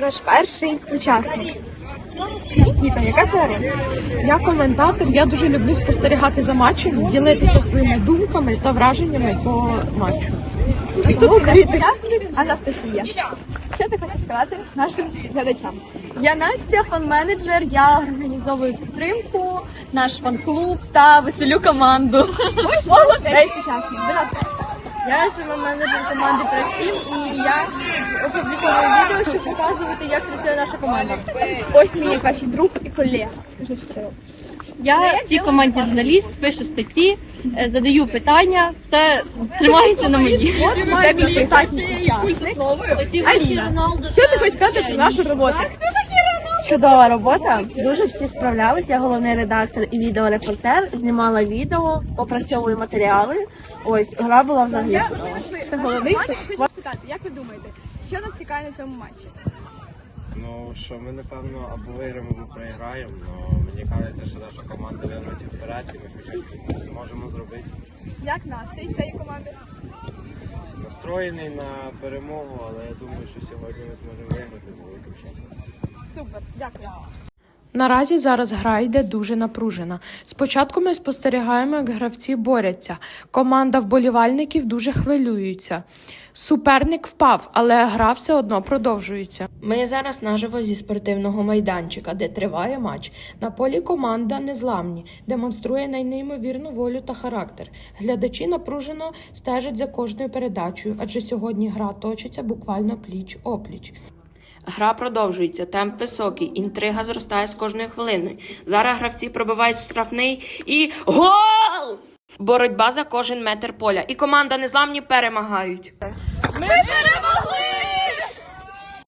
наш перший учасник. Нікіта, яка твоя? Я коментатор, я дуже люблю спостерігати за матчем, ділитися своїми думками та враженнями по матчу. Учасник Анастасія. Що ти хочеш сказати нашим глядачам? Я Настя, фан-менеджер. Я організовую підтримку, наш фан-клуб та веселю команду. Молодець учасник. Я менеджер команди Простім і я опубліковую відео, щоб показувати, як працює наша команда. Ось мій перший друг і колега. Скажи, що це. Я в цій команді журналіст, пишу статті, е, задаю питання, все тримається на мені. От має бути останній учасник. Аліна, що ти хочеш сказати про нашу роботу? Чудова робота. Дуже всі справлялись. Я головний редактор і відеорепортер. Знімала відео, опрацьовую матеріали. Ось гра була взагалі чудова. Це головний. Хочу спитати, як ви думаєте, що нас чекає на цьому матчі? Ну що ми напевно або виграємо, або програємо. Но мені кажеться, що наша команда виносить вперед, і ми щось зможемо зробити. Як настрій всієї команди? Настроєний на перемогу, але я думаю, що сьогодні ми зможемо виграти з великим шансом. Супер, дякую. Наразі зараз гра йде дуже напружена. Спочатку ми спостерігаємо, як гравці борються. Команда вболівальників дуже хвилюється. Суперник впав, але гра все одно продовжується. Ми зараз наживо зі спортивного майданчика, де триває матч. На полі команда незламні, демонструє найнеймовірну волю та характер. Глядачі напружено стежать за кожною передачею, адже сьогодні гра точиться буквально пліч опліч. Гра продовжується, темп високий, інтрига зростає з кожною хвилиною. Зараз гравці пробивають штрафний і гол! Боротьба за кожен метр поля. І команда незламні перемагають. Ми перемогли!